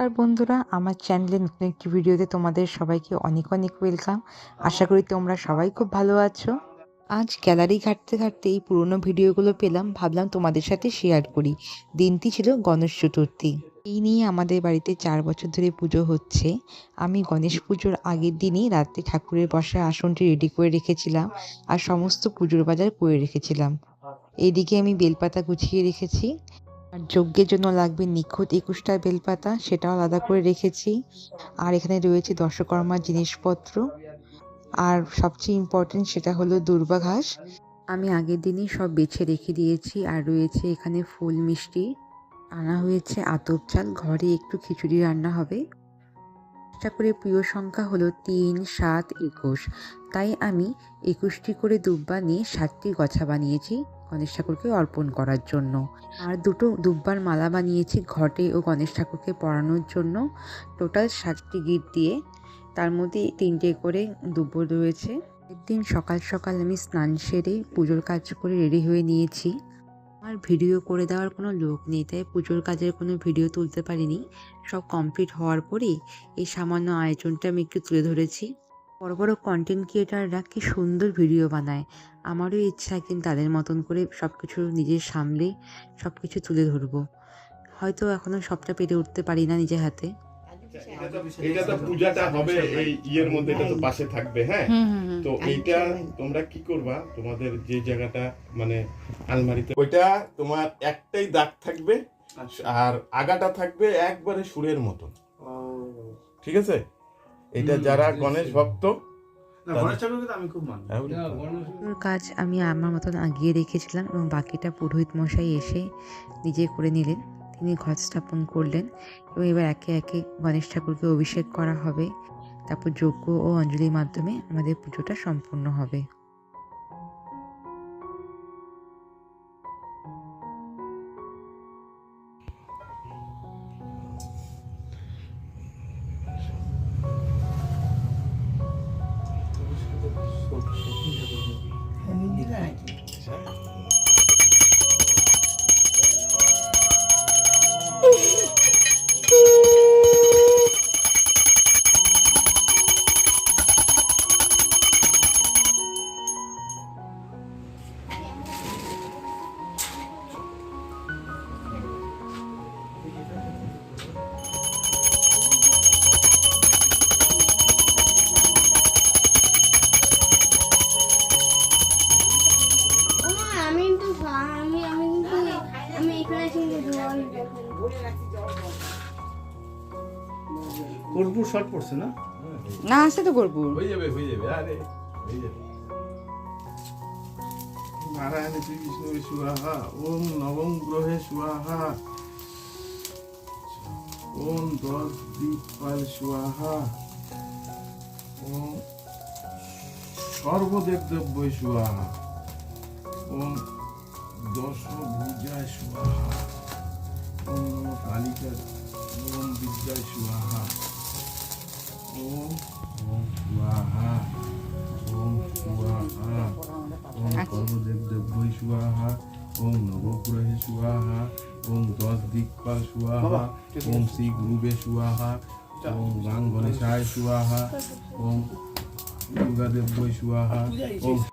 নমস্কার বন্ধুরা, আমার চ্যানেলে নতুন একটি ভিডিওতে তোমাদের সবাইকে অনেক অনেক ওয়েলকাম। আশা করি তোমরা সবাই খুব ভালো আছো। আজ গ্যালারি ঘাটতে ঘাটতে এই পুরোনো ভিডিওগুলো পেলাম, ভাবলাম তোমাদের সাথে শেয়ার করি। দিনটি ছিল গণেশ চতুর্থী। এই নিয়ে আমাদের বাড়িতে চার বছর ধরে পুজো হচ্ছে। আমি গণেশ পুজোর আগের দিনই রাতে ঠাকুরের বসার আসনটি রেডি করে রেখেছিলাম আর সমস্ত পুজোর বাজার করে রেখেছিলাম। এদিকে আমি বেলপাতা গুছিয়ে রেখেছি। আর যজ্ঞের জন্য লাগবে নিখুঁত একুশটা বেলপাতা, সেটাও আলাদা করে রেখেছি। আর এখানে রয়েছে দশকর্মার জিনিসপত্র। আর সবচেয়ে ইম্পর্টেন্ট সেটা হলো দুর্বা ঘাস। আমি আগের দিনই সব বেছে রেখে দিয়েছি। আর রয়েছে এখানে ফুল মিষ্টি। আনা হয়েছে আতপ চাল। ঘরে একটু খিচুড়ি রান্না হবে। চেষ্টা করে প্রিয় সংখ্যা হলো তিন, সাত, একুশ। তাই আমি একুশটি করে দুব্বা নিয়ে ষাটটি গছা বানিয়েছি। গণেশ ঠাকুরকে অর্পণ করার জন্য। আর দুটো দুব্বার মালা বানিয়েছি ঘটে ও গণেশ ঠাকুরকে পরানোর জন্য। টোটাল সাতটি গিট দিয়ে তার মধ্যে তিনটে করে দুব্ব রয়েছে। একদিন সকাল সকাল আমি স্নান সেরে পুজোর কাজ করে রেডি হয়ে নিয়েছি। আমার ভিডিও করে দেওয়ার কোনো লোক নেই, তাই পুজোর কাজের কোনো ভিডিও তুলতে পারিনি। সব কমপ্লিট হওয়ার পরেই এই সামান্য আয়োজনটা আমি একটু তুলে ধরেছি। বড় বড় কন্টেন্ট ক্রিয়েটাররা কি সুন্দর ভিডিও বানায়। আমারও ইচ্ছা একদিন তাদের মতন করে সব কিছু নিজের সামলে সব কিছু তুলে ধরবো। হয়তো এখনও সবটা পেরে উঠতে পারি না নিজের হাতে। এটা তো পূজাটা হবে এই ইয়ের মধ্যে এটা তো পাশে থাকবে হ্যাঁ? তো এইটা তোমরা কি করবা? তোমাদের যে জায়গাটা মানে আলমারিতে ওইটা তোমার একটাই দাগ থাকবে আর আগাটা থাকবে একবারে সুরের মতন। ঠিক আছে? এটা যারা গণেশ ভক্ত মানি। হ্যাঁ, কাজ আমি আমার মতন আগিয়ে রেখেছিলাম এবং বাকিটা পুরোহিত মশাই এসে নিজে করে নিলেন। তিনি ঘর স্থাপন করলেন এবং এবার একে একে গণেশ ঠাকুরকে অভিষেক করা হবে। তারপর যজ্ঞ ও অঞ্জলির মাধ্যমে আমাদের পুজোটা সম্পূর্ণ হবে। জল শর্ট পড়ছে না? না আছে তো করব হয়ে যাবে হয়ে যাবে আরে হয়ে যাবে। নারায়ণ শ্রী বিষ্ণু সুয়াহা ওম নবম গ্রহে সুয়াহা ওম দশ দীপাল সুয়াহা ওম সর্বদেব সুয়াহা ওম দশ সুয়াহা নম কালিকা ওম বিদ্যায় সুয়াহা ওম ওম সুয়াহা ওম সুয়াহা ওম সর্বদেব দেব্যই সুয়াহা ওম নবগ্রহে সুয়াহা ওম দশ দিকপাল সুয়াহা ওম শ্রী গুরুবে সুয়াহা ওম গাং গণেশায় সুয়াহা ওম দুর্গা দেব্যই সুয়াহা ওম